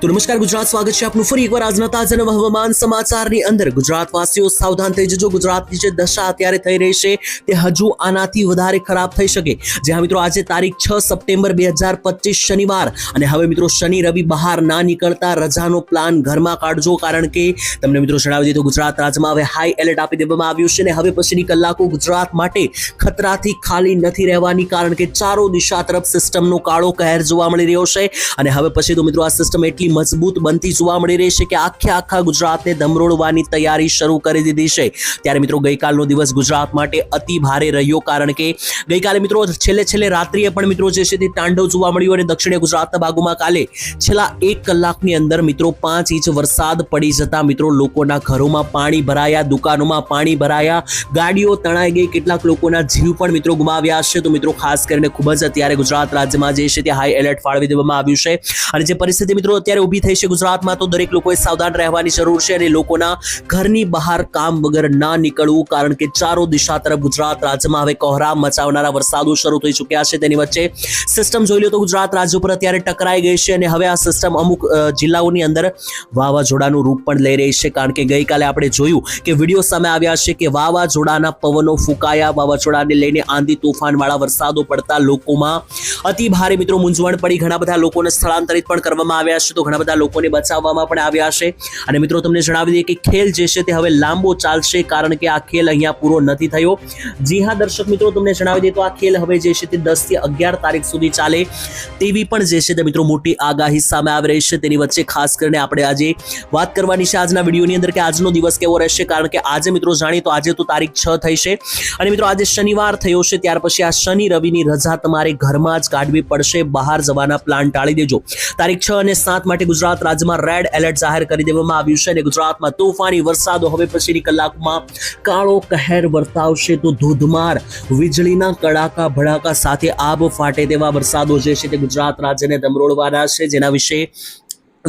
તો નમસ્કાર, ગુજરાત સ્વાગત છે આપનું. ફરી એકવાર આજના તાજા નવા હવામાન સમાચારની અંદર ગુજરાતવાસીઓ સાવધાન થઈ જજો. ગુજરાતની જે દશા અત્યારે થઈ રહી છે, તે હજુ આનાથી વધારે ખરાબ થઈ શકે. જ્યાં મિત્રો આજે તારીખ છ સપ્ટેમ્બર બે હજાર પચીસ શનિવાર, અને હવે મિત્રો શનિ, રવિ બહાર ના નીકળતા રજાનો પ્લાન ઘરમાં કાઢજો. કારણ કે તમને મિત્રો જણાવી દીધું ગુજરાત રાજ્યમાં હવે હાઈ એલર્ટ આપી દેવામાં આવ્યું છે, અને હવે પછીની કલાકો ગુજરાત માટે ખતરાથી ખાલી નથી રહેવાની, કારણ કે ચારો દિશા તરફ સિસ્ટમનો કાળો કહેર જોવા મળી રહ્યો છે. અને હવે પછી તો મિત્રો આ સિસ્ટમ એટલી મજબૂત બનતી જોવા મળી રહી છે કે આખે આખા ગુજરાતને ધમરોળવાની તૈયારી શરૂ કરી દીધી છે. ત્યારે મિત્રો ગઈકાલનો દિવસ ગુજરાત માટે અતિ ભારે રહ્યો કારણ કે ગઈકાલે મિત્રો છેલ્લે છેલ્લે રાત્રિએ પણ મિત્રો જે છે તે તાંડવ જોવા મળ્યું અને દક્ષિણ ગુજરાતના ભાગોમાં કાલે છેલ્લા એક કલાકની અંદર મિત્રો પાંચ ઇંચ વરસાદ પડી જતા મિત્રો લોકોના ઘરોમાં પાણી ભરાયા, દુકાનોમાં પાણી ભરાયા, ગાડીઓ તણાઈ ગઈ, કેટલાક લોકોના જીવ પણ મિત્રો ગુમાવ્યા છે. તો મિત્રો ખાસ કરીને ખૂબ જ અત્યારે ગુજરાત રાજ્યમાં જે છે તે હાઈ એલર્ટ ફાળવી દેવામાં આવ્યું છે. અને જે પરિસ્થિતિ મિત્રો અત્યારે ઊભી થઈ છે ગુજરાતમાં તો દરેક લોકોએ સાવધાન રહેવાની જરૂર છે અને લોકોના ઘરની બહાર કામ વગર ના નીકળવું, કારણ કે ચારો દિશા તરફ ગુજરાત રાજ્યમાં હવે કોહરામ મચાવનારા વરસાદો શરૂ થઈ ચૂક્યા છે. તેની વચ્ચે સિસ્ટમ જોઈ લો તો ગુજરાત રાજ્ય ઉપર અત્યારે ટકરાઈ ગઈ છે અને હવે આ સિસ્ટમ અમુક જિલ્લાઓની અંદર વાવાઝોડાનું રૂપ પણ લઈ રહી છે. કારણ કે ગઈકાલે આપણે જોયું કે વીડિયો સામે આવ્યા છે કે વાવાઝોડાના પવનો ફૂંકાયા. વાવાઝોડાને લઈને આંધી તોફાન વાળા વરસાદો પડતા લોકોમાં અતિ ભારે મિત્રો મૂંઝવણ પડી. ઘણા બધા લોકોને સ્થળાંતરિત પણ કરવામાં આવ્યા છે. તો ઘણા બધા લોકોને બચાવવામાં પણ આવ્યા છે. અને મિત્રો, તમને જણાવી દઈએ કે ખેલ જે છે તે હવે લાંબો ચાલશે કારણ કે આ ખેલ અહીંયા પૂરો નથી થયો. જી હા, દર્શક મિત્રો, તમને જણાવી દઈએ તો આ ખેલ હવે જે છે તે દસથી અગિયાર તારીખ સુધી ચાલે. તેવી પણ જે છે તે મિત્રો મોટી આગાહી સામે આવી રહી છે. તેની વચ્ચે ખાસ કરીને આપણે આજે વાત કરવાની છે આજના વિડીયોની અંદર કે આજનો દિવસ કેવો રહેશે, કારણ કે આજે મિત્રો જાણીએ તો આજે તો તારીખ છ થઈ છે. અને મિત્રો, આજે શનિવાર થયો છે, ત્યાર પછી આ શનિ રવિની રજા તમારે ઘરમાં જ કાઢવી પડશે. બહાર જવાના પ્લાન ટાળી દેજો. તારીખ છ અને સાત ગુજરાત રાજ્યમાં રેડ એલર્ટ જાહેર કરી દેવામાં આવ્યું છે અને ગુજરાતમાં તોફાની વરસાદો હવે પછીની કલાકમાં કાળો કહેર વર્તાવશે તો ધોધમાર વીજળીના કડાકા ભડાકા સાથે આબ ફાટે તેવા વરસાદો જે છે તે ગુજરાત રાજ્યને ધમરોળવાના છે. જેના વિશે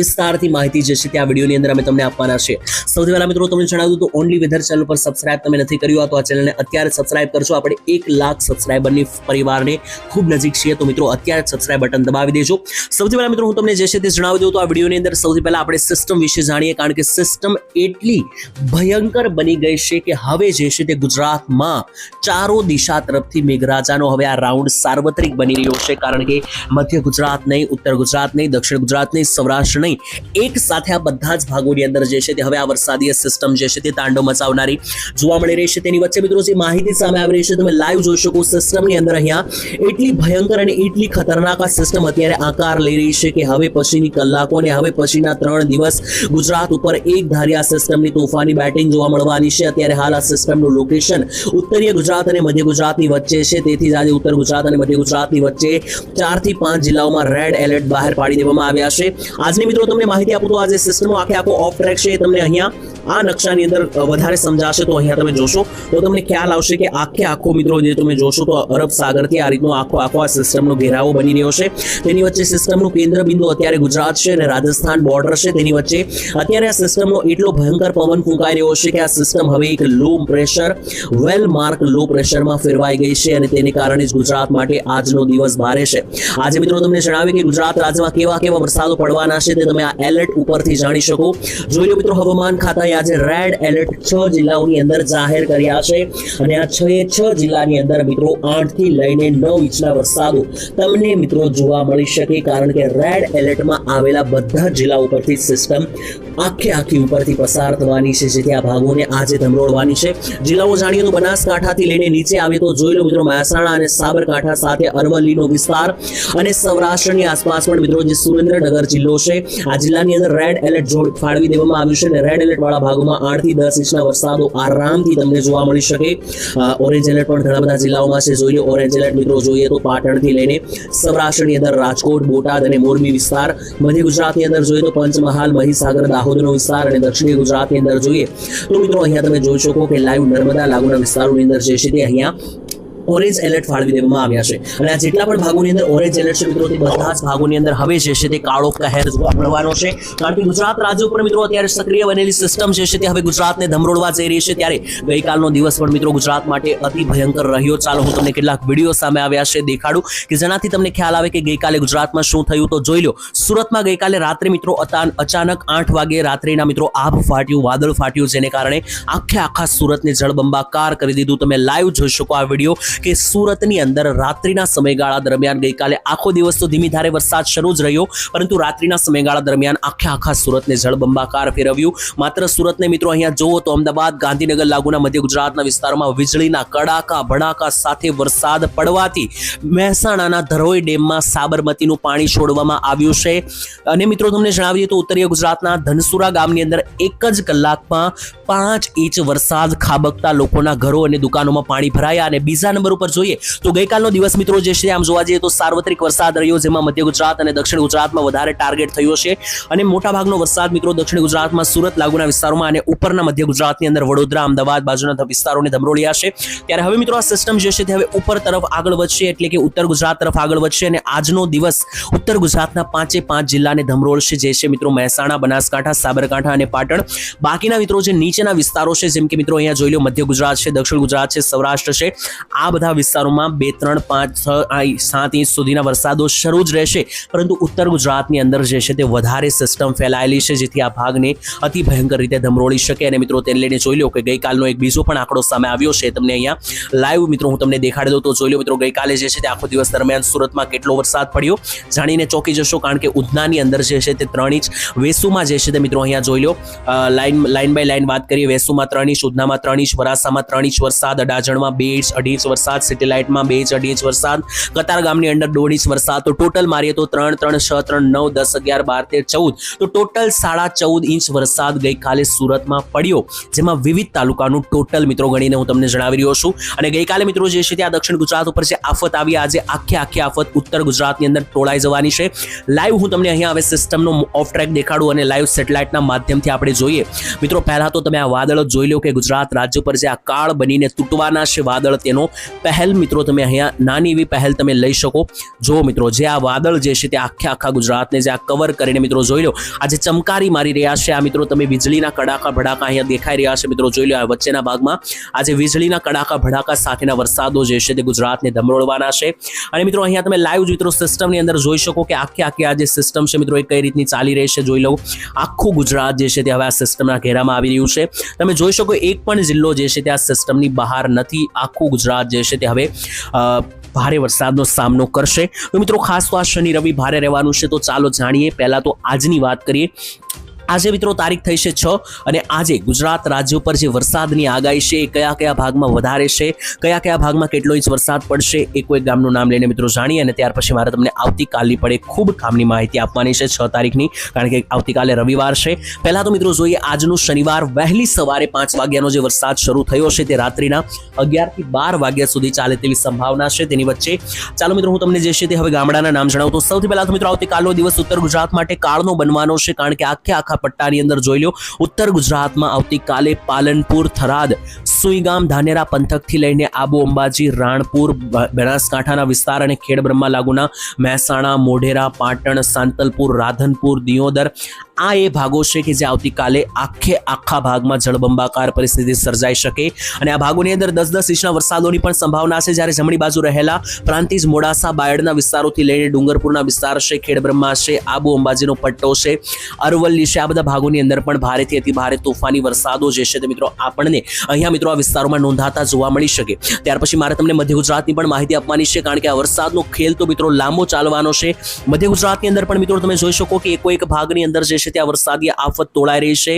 વિસ્તારથી માહિતી જે છે આ વિડીયોની અંદર અમે તમને આપવાના છે. સૌથી પહેલા મિત્રો તમને જણાવ્યું તો ઓનલી વેધર ચેનલ પર સબસ્ક્રાઇબ તમે નથી કર્યું તો આ ચેનલને અત્યારે સબસ્ક્રાઇબ કરશો આપણે એક લાખ સબસ્ક્રાઇબરની પરિવારને ખૂબ નજીક છીએ તો મિત્રો અત્યારે સબસ્ક્રાઇબ બટન દબાવી દેજો. સૌથી પહેલા મિત્રો હું તમને જે છે તે જણાવી દઉં તો આ વિડીયોની અંદર સૌથી પહેલા આપણે સિસ્ટમ વિશે જાણીએ કારણ કે સિસ્ટમ એટલી ભયંકર બની ગઈ છે કે હવે જે છે તે ગુજરાતમાં ચારો દિશા તરફથી મેઘરાજાનો હવે આ રાઉન્ડ સાર્વત્રિક બની રહ્યો છે. કારણ કે મધ્ય ગુજરાત નહીં, ઉત્તર ગુજરાત નહીં, દક્ષિણ ગુજરાત નહીં, સૌરાષ્ટ્ર નહીં. એક સાથે આ બધા જ ભાગોની અંદર જે છે તે હવે આ વરસાદીય સિસ્ટમ જે છે તે તાંડવ મચાવનારી જોવા મળી રહી છે. તેની વચ્ચે મિત્રો જે માહિતી સામે આવી રહી છે, તમે લાઈવ જોઈ શકો સિસ્ટમની અંદર અહીંયા એટલી ભયંકર અને એટલી ખતરનાક આ સિસ્ટમ અત્યારે આકાર લઈ રહી છે કે હવે પછીની કલાકો અને હવે પછીના ત્રણ દિવસ ગુજરાત ઉપર એક ધારી આ સિસ્ટમની તોફાની બેટિંગ જોવા મળવાની છે. અત્યારે હાલ આ સિસ્ટમનું લોકેશન ઉત્તરીય ગુજરાત અને મધ્ય ગુજરાતની વચ્ચે છે. તેથી જ આજે ઉત્તર ગુજરાત અને મધ્ય ગુજરાતની વચ્ચે ચારથી પાંચ જિલ્લાઓમાં રેડ એલર્ટ બહાર પાડી દેવામાં આવ્યા છે. આજની મિત્રો તમને માહિતી આપું તો આજે સિસ્ટમો આખે આખો ઓફ ટ્રેક છે તમને અહીંયા આ નકશાની અંદર વધારે સમજાશે તો અહીંયા તમે જોશો. તો તમને ખ્યાલ આવશે કે આખે આખો મિત્રો જે તમે જોશો તો અરબ સાગરથી આ રીતનો આખો આખો આ સિસ્ટમનો ઘેરાવો બની રહ્યો છે. તેની વચ્ચે સિસ્ટમનું કેન્દ્ર બિંદુ અત્યારે ગુજરાત છે અને રાજસ્થાન બોર્ડર છે તેની વચ્ચે. અત્યારે આ સિસ્ટમનો એટલો ભયંકર પવન ફૂંકાઈ રહ્યો છે કે આ સિસ્ટમ હવે એક લો પ્રેશર વેલ માર્ક લો પ્રેશરમાં ફેરવાઈ ગઈ છે અને તેને કારણે જ ગુજરાત માટે આજનો દિવસ ભારે છે. આજે મિત્રો તમને જણાવીએ કે ગુજરાત રાજ્યમાં કેવા કેવા વરસાદો પડવાના છે તે તમે આ એલર્ટ ઉપરથી જાણી શકો. જોઈ લો મિત્રો, હવામાન ખાતાએ આજે રેડ એલર્ટ છ જિલ્લાઓની અંદર જાહેર કર્યા છે. અને આ છ છ જિલ્લાની અંદર મિત્રો આઠથી લઈને નવ ઇંચના વરસાદો તમને મિત્રો જોવા મળી શકે કારણ કે રેડ એલર્ટમાં આવેલા બધા જિલ્લા ઉપરથી સિસ્ટમ આખે આખી ઉપરથી પસાર થવાની છે. જેથી આ ભાગોને આજે ધમરોળવાની છે. જિલ્લાઓ જાણીએ તો બનાસકાંઠાથી લઈને નીચે આવે તો જોઈ લો મિત્રો મહેસાણા અને સાબરકાંઠા સાથે અરવલ્લીનો વિસ્તાર અને સૌરાષ્ટ્રની આસપાસ પણ મિત્રો જે સુરેન્દ્રનગર જિલ્લો છે, આ જિલ્લાની અંદર રેડ એલર્ટ ફાળવી દેવામાં આવ્યું છે અને રેડ એલર્ટ વાળા ભાગોમાં આઠથી દસ ઇંચના વરસાદો આરામથી તમને જોવા મળી શકે. ઓરેન્જ એલર્ટ પણ ઘણા બધા જિલ્લાઓમાં છે. જોઈએ ઓરેન્જ એલર્ટ મિત્રો, જોઈએ તો પાટણથી લઈને સૌરાષ્ટ્રની અંદર રાજકોટ, બોટાદ અને મોરબી વિસ્તાર. મધ્ય ગુજરાતની અંદર જોઈએ તો પંચમહાલ, મહીસાગર, દાહોદનો વિસ્તાર અને દક્ષિણી ગુજરાતની અંદર જોઈએ તો મિત્રો, અહીંયા તમે જોઈ શકો કે લાઈવ નર્મદા લાગુના વિસ્તારોની અંદર જે છે તે અહીંયા ઓરેન્જ એલર્ટ ફાળવી દેવામાં આવ્યા છે. અને આ જેટલા પણ ભાગોની અંદર ઓરેન્જ એલર્ટ છે, મિત્રો બધા જ ભાગોની અંદર હવે જે છે તે કાળો કહેર જોવા મળવાનો છે. કારણ કે ગુજરાત રાજ્ય ઉપર, મિત્રો, અત્યારે સક્રિય બનેલી સિસ્ટમ જે છે તે હવે ગુજરાતને ધમરોડવા જઈ રહી છે. ત્યારે ગઈકાલનો દિવસ પણ, મિત્રો, ગુજરાત માટે અતિ ભયંકર રહ્યો. ચાલો, હું તમને કેટલાક વીડિયો સામે આવ્યા છે દેખાડું, કે જેનાથી તમને ખ્યાલ આવે કે ગઈકાલે ગુજરાતમાં શું થયું તો જોઈ લો. સુરતમાં ગઈકાલે રાત્રે, મિત્રો અચાનક આઠ વાગે રાત્રિના, મિત્રો, આભ ફાટ્યું, વાદળ ફાટ્યું, જેને કારણે આખે આખા સુરતને જળબંબાકાર કરી દીધું. તમે લાઈવ જોઈ શકો આ વીડિયો. કે સુરતની અંદર રાત્રિના સમયગાળા દરમિયાન ગઈકાલે આખો દિવસ તો ધીમી ધારે વરસાદ શરૂ જ રહ્યો, પરંતુ રાત્રિના સમયગાળા દરમિયાન આખે આખા સુરતને જળબંબાકાર ફેરવ્યું. માત્ર સુરતને મિત્રો અહીંયા જુઓ તો અમદાવાદ, ગાંધીનગર, લાગુના મધ્ય ગુજરાતના વિસ્તારમાં વીજળીના કડાકા, ભડાકા સાથે વરસાદ પડવાથી મહેસાણાના ધરોઈ ડેમમાં સાબરમતીનું પાણી છોડવામાં આવ્યું છે. અને મિત્રો તમને જણાવીએ તો ઉત્તરીય ગુજરાતના ધનસુરા ગામની અંદર એક જ કલાકમાં પાંચ ઇંચ વરસાદ ખાબકતા લોકોના ઘરો અને દુકાનોમાં પાણી ભરાયા અને બીજા નંબર ઉપર જોઈએ તો ગઈકાલનો દિવસ મિત્રો જે છે, આમ જોવા જઈએ તો સાર્વત્રિક વરસાદ રહ્યો, જેમાં મધ્ય ગુજરાત અને દક્ષિણ ગુજરાતમાં વધારે ટાર્ગેટ થયો છે. અને મોટાભાગનો વરસાદ મિત્રો દક્ષિણ ગુજરાતમાં સુરત લાગુના વિસ્તારોમાં અને ઉપરના મધ્ય ગુજરાતની અંદર વડોદરા, અમદાવાદ બાજુના વિસ્તારોને ધમરોળ્યા છે. ત્યારે હવે મિત્રો આ સિસ્ટમ જે છે, તે હવે ઉપર તરફ આગળ વધશે, એટલે કે ઉત્તર ગુજરાત તરફ આગળ વધશે અને આજનો દિવસ ઉત્તર ગુજરાતના પાંચે પાંચ જિલ્લાને ધમરોળશે જે છે મિત્રો મહેસાણા, બનાસકાંઠા, સાબરકાંઠા અને પાટણ. બાકીના મિત્રો જે નીચેના વિસ્તારો છે, જેમ કે મિત્રો અહીંયા જોઈ લો, મધ્ય ગુજરાત છે, દક્ષિણ ગુજરાત છે, સૌરાષ્ટ્ર છે, આ બધા વિસ્તારોમાં બે, ત્રણ, પાંચ, છ સાત ઇંચ સુધીના વરસાદો શરૂ જ રહેશે. પરંતુ ઉત્તર ગુજરાતની અંદર જે છે તે વધારે સિસ્ટમ ફેલાયેલી છે, જેથી આ ભાગને અતિ ભયંકર રીતે ધમરોળી શકે. અને મિત્રો, તેને લઈને જોઈ લો કે ગઈકાલનો એક બીજો પણ આંકડો સામે આવ્યો છે. તમને અહીંયા લાઈવ મિત્રો, હું તમને દેખાડી દઉં તો જોઈ લો મિત્રો, ગઈકાલે જે છે તે આખો દિવસ દરમિયાન સુરતમાં કેટલો વરસાદ પડ્યો? જાણીને ચોંકી જશો, કારણ કે ઉધનાની અંદર જે છે તે ત્રણ ઇંચ, વેસુમાં જે છે તે મિત્રો, અહીંયા જોઈ લો લાઈન લાઈન બાય લાઈન વાત કરીએ, વેસુમાં ત્રણ ઇંચ, ઉધનામાં ત્રણ ઇંચ વરાસામાં ત્રણ ઇંચ વરસાદ, અડાજણમાં બે ઇંચ, અઢી ઇંચ વરસાદ સેટેલાઇટમાં બે ઇંચ અઢી ઇંચ વરસાદ. કતાર ગામની અંદર દોઢ ઇંચ વરસાદ. તો ટોટલ મારીએ તો ત્રણ ત્રણ, છ, ત્રણ, નવ, દસ, અગિયાર, બાર, તેર, ચૌદ. તો ટોટલ સાડા ચૌદ ઇંચ વરસાદ ગઈકાલે સુરતમાં પડ્યો. જેમાં વિવિધ તાલુકાનું ટોટલ મિત્રો ગણીને હું તમને જણાવી રહ્યો છું. અને ગઈકાલે મિત્રો જે છે ત્યાં દક્ષિણ ગુજરાત ઉપર જે આફત આવી, આજે આખે આખી આફત ઉત્તર ગુજરાતની અંદર ટોળાઈ જવાની છે. લાઈવ હું તમને અહીંયા હવે સિસ્ટમનો ઓફ ટ્રેક દેખાડું અને લાઈવ સેટેલાઇટના માધ્યમથી આપણે જોઈએ. મિત્રો પહેલાં તો તમે આ વાદળ જોઈ લો કે ગુજરાત રાજ્ય પર જે આ કાળ બનીને તૂટવાના છે, વાદળ તેનો પહેલ મિત્રો તમે અહીંયા નાની એવી પહેલ તમે લઈ શકો. જો મિત્રો, જે આ વાદળ જે છે તે આખે આખા ગુજરાતને જે આ કવર કરીને મિત્રો જોઈ લો. આજે ચમકારી મારી રહ્યા છે, આ મિત્રો તમે વીજળીના કડાકા ભડાકા અહીંયા દેખાઈ રહ્યા છે મિત્રો, જોઈ લો આ વચ્ચેના ભાગમાં. આજે વીજળીના કડાકા ભડાકા સાથેના વરસાદો જે છે તે ગુજરાતને ધમરોળવાના છે. અને મિત્રો અહીંયા તમે લાઈવ મિત્રો સિસ્ટમની અંદર જોઈ શકો કે આખી આખી આ જે સિસ્ટમ છે મિત્રો એ કઈ રીતની ચાલી રહી છે જોઈ લઉં આખું ગુજરાત જે છે તે હવે આ સિસ્ટમના ઘેરામાં આવી રહ્યું છે. તમે જોઈ શકો એક પણ જિલ્લો જે છે તે આ સિસ્ટમની બહાર નથી. આખું ગુજરાત જે છે તે હવે ભારે વરસાદનો સામનો કરશે. તો મિત્રો, ખાસ તો આ શનિ રવિ ભારે રહેવાનું છે, તો ચાલો જાણીએ. પહેલાં તો આજની વાત કરીએ. આજે મિત્રો તારીખ થઈ છે છ અને આજે ગુજરાત રાજ્ય ઉપર જે વરસાદની આગાહી છે એ કયા કયા ભાગમાં વધારે છે, કયા કયા ભાગમાં કેટલો ઇંચ વરસાદ પડશે એ કોઈ ગામનું નામ લઈને મિત્રો જાણીએ અને ત્યાર પછી મારે તમને આવતીકાલની પડે ખૂબ કામની માહિતી આપવાની છે છ તારીખની, કારણ કે આવતીકાલે રવિવાર છે. પહેલાં તો મિત્રો જોઈએ આજનું શનિવાર, વહેલી સવારે પાંચ વાગ્યાનો જે વરસાદ શરૂ થયો છે તે રાત્રિના અગિયારથી બાર વાગ્યા સુધી ચાલે તેવી સંભાવના છે તેની વચ્ચે. ચાલો મિત્રો હું તમને જે છે તે હવે ગામડાના નામ જણાવું તો સૌથી પહેલાં તો મિત્રો આવતીકાલનો દિવસ ઉત્તર ગુજરાત માટે કાળનો બનવાનો છે, કારણ કે આખે આખા પટ્ટાની અંદર જોઈ લો ઉત્તર ગુજરાતમાં આવતીકાલે પાલનપુર, થરાદ, સુઈગામ, ધાનેરા પંથકથી લઈને આબુ અંબાજી, રાણપુર બનાસકાંઠાના વિસ્તાર અને ખેડબ્રહ્મા લાગુના મહેસાણા, મોઢેરા, પાટણ, સાંતલપુર, રાધનપુર, દિયોદર આ એ ભાગો છે કે જે આવતીકાલે આખે આખા ભાગમાં જળબંબાકાર પરિસ્થિતિ સર્જાઈ શકે. અને આ ભાગોની અંદર દસ દસ ઇંચના વરસાદોની પણ સંભાવના છે. જ્યારે જમણી બાજુ રહેલા પ્રાંતિજ મોડાસા, બાયડના વિસ્તારોથી લઈને ડુંગરપુરના વિસ્તાર છે, ખેડબ્રહ્મા છે, આબુ અંબાજીનો પટ્ટો છે, અરવલ્લી છે, આ બધા ભાગોની અંદર પણ ભારેથી અતિ ભારે તોફાની વરસાદો જે છે તે મિત્રો આપણને અહીંયા મિત્રો આ વિસ્તારોમાં નોંધાતા જોવા મળી શકે. ત્યાર પછી મારે તમને મધ્ય ગુજરાતની પણ માહિતી આપવાની છે, કારણ કે આ વરસાદનો ખેલ તો મિત્રો લાંબો ચાલવાનો છે. મધ્ય ગુજરાતની અંદર પણ મિત્રો તમે જોઈ શકો કે એકો એક ભાગની અંદર જે છે ત્યાં વરસાદી આફત તોળાઈ રહી છે.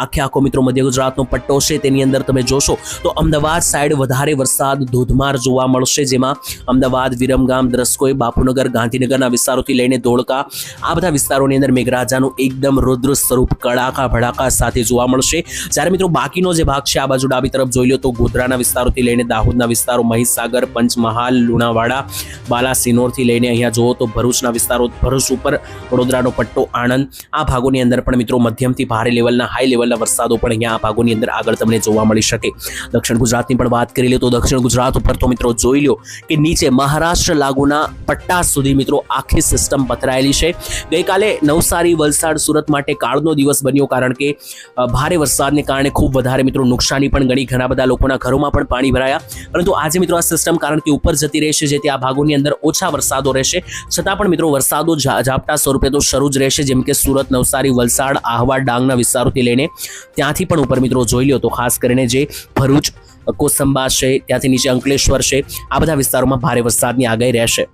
આખે આખો મિત્રો મધ્ય ગુજરાતનો પટ્ટો છે, તેની અંદર તમે જોશો તો અમદાવાદ સાઈડ વધારે વરસાદ ધોધમાર જોવા મળશે, જેમાં અમદાવાદ, વિરમગામ, દ્રસ્કોઈ, બાપુનગર, ગાંધીનગરના વિસ્તારોથી લઈને ધોળકા, આ બધા વિસ્તારોની અંદર મેઘરાજાનું એકદમ રુદ્ર સ્વરૂપ કડાકા ભડાકા સાથે જોવા મળશે. જ્યારે મિત્રો બાકીનો જે ભાગ છે, આ બાજુ ડાબી તરફ જોઈ લો તો ગોધરાના વિસ્તારોથી લઈને દાહોદના વિસ્તારો, મહીસાગર, પંચમહાલ, લુણાવાડા, બાલાસિનોરથી લઈને અહીંયા જુઓ તો ભરૂચના વિસ્તારો, ભરૂચ ઉપર વડોદરાનો પટ્ટો આણંદ, આ ભાગોની અંદર પણ મિત્રો મધ્યમથી ભારે લેવલના હાઈ લેવલના વરસાદો પણ અહીંયા આ ભાગોની અંદર આગળ તમને જોવા મળી શકે. દક્ષિણ ગુજરાતની પણ વાત કરી લે તો દક્ષિણ ગુજરાત ઉપર તો મિત્રો જોઈ લો કે નીચે મહારાષ્ટ્ર લાગુના પટ્ટા સુધી મિત્રો આખી સિસ્ટમ પથરાયેલી છે. ગઈકાલે નવસારી, વલસાડ, સુરત માટે કાળનો દિવસ બન્યો કારણ કે ભારે વરસાદને કારણે ખૂબ વધારે મિત્રો નુકસાની પણ ગણી. ઘણા બધા લોકોના ઘરોમાં પણ પાણી ભરાયા. પરંતુ આજે મિત્રો આ સિસ્ટમ કારણ કે ઉપર જતી રહેશે જેથી આ ભાગોની અંદર ઓછા વરસાદો રહેશે. છતાં પણ મિત્રો વરસાદો ઝાપટા સ્વરૂપે તો શરૂ જ રહેશે જેમ કે સુરત, નવસારી વલસાડ, આહવા ડાંગના વિસ્તારોથી લઈને ત્યાંથી પણ ઉપર મિત્રો જોઈ લો તો ખાસ કરીને જે ભરૂચ, કોસંબા છે, ત્યાંથી નીચે અંકલેશ્વર છે, આ બધા વિસ્તારોમાં ભારે વરસાદની આગાહી રહેશે.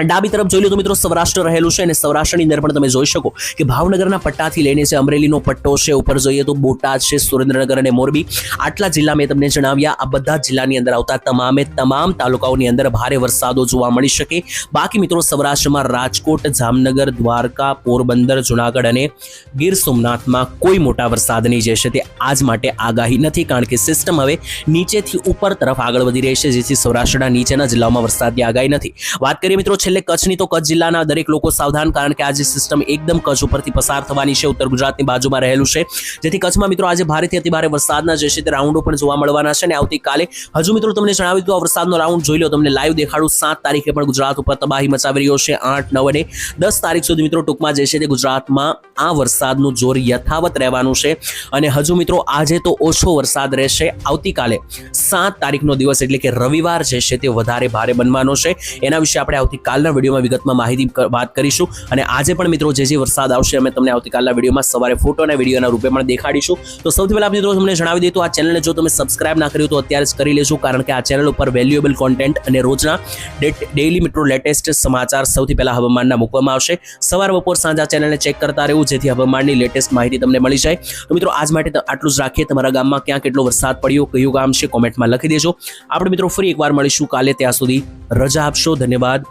ડાબી તરફ જોઈ લો તો મિત્રો સૌરાષ્ટ્ર રહેલું છે અને સૌરાષ્ટ્રની અંદર પણ તમે જોઈ શકો કે ભાવનગરના પટ્ટાથી લઈને છે અમરેલીનો પટ્ટો છે, ઉપર જોઈએ તો બોટાદ છે, સુરેન્દ્રનગર અને મોરબી. આટલા જિલ્લા મેં તમને જણાવ્યા. આ બધા જિલ્લાની અંદર આવતા તમામે તમામ તાલુકાઓની અંદર ભારે વરસાદો જોવા મળી શકે. બાકી મિત્રો સૌરાષ્ટ્રમાં રાજકોટ, જામનગર, દ્વારકા, પોરબંદર, જુનાગઢ અને ગીર સોમનાથમાં કોઈ મોટા વરસાદની જે છે તે આજ માટે આગાહી નથી કારણ કે સિસ્ટમ હવે નીચેથી ઉપર તરફ આગળ વધી રહી છે, જેથી સૌરાષ્ટ્રના નીચેના જિલ્લાઓમાં વરસાદની આગાહી નથી. વાત કરીએ મિત્રો છેલ્લે કચ્છની તો કચ્છ જિલ્લાના દરેક લોકો સાવધાન કારણ કે આજે સિસ્ટમ એકદમ કચ્છ ઉપરથી પસાર થવાની છે, ઉત્તર ગુજરાતની બાજુમાં રહેલું છે. જેથી કચ્છમાં મિત્રો આજે ભારેથી અતિ ભારે વરસાદના જે છે તે રાઉન્ડો પણ જોવા મળવાના છે અને આવતીકાલે હજુ મિત્રો તમને જણાવ્યું તો આ વરસાદનો રાઉન્ડ જોઈ લો, તમને લાઈવ દેખાડું. સાત તારીખે પણ ગુજરાત ઉપર તબાહી મચાવી રહ્યો છે, આઠ, નવ અને દસ તારીખ સુધી મિત્રો ટૂંકમાં જે છે તે ગુજરાતમાં આ વરસાદનું જોર યથાવત રહેવાનું છે. અને હજુ મિત્રો આજે તો ઓછો વરસાદ રહેશે. આવતીકાલે સાત તારીખનો દિવસ એટલે કે રવિવાર જે છે તે વધારે ભારે બનવાનો છે. એના વિશે આપણે આવતીકાલના વિડીયોમાં વિગતમાં માહિતી વાત કરીશું. અને આજે પણ મિત્રો જે જે વરસાદ આવશે અમે તમને આવતીકાલના વિડીયોમાં સવારે ફોટો અને વિડીયોના રૂપે પણ દેખાડીશું. તો સૌથી પહેલા મિત્રો તમને જણાવી દઈએ તો આ ચેનલને જો તમે સબસ્ક્રાઇબ ના કર્યું તો અત્યારે જ કરી લેજો, કારણ કે આ ચેનલ ઉપર વેલ્યુએબલ કોન્ટેન્ટ અને રોજના ડેઇલી મિત્રો લેટેસ્ટ સમાચાર સૌથી પહેલા હવામાનના મૂકવામાં આવશે. સવાર બપોર સાંજ આ ચેનલને ચેક કરતા રહેવું, જેથી હવામાનની લેટેસ્ટ માહિતી તમને મળી જાય. તો મિત્રો આજ માટે આટલું જ રાખીએ. તમારા ગામમાં ક્યાં કેટલો વરસાદ પડ્યો, કયું ગામ છે કોમેન્ટમાં લખી દેજો. આપણે મિત્રો ફરી એકવાર મળીશું કાલે ત્યાં સુધી રજા આપશો. ધન્યવાદ.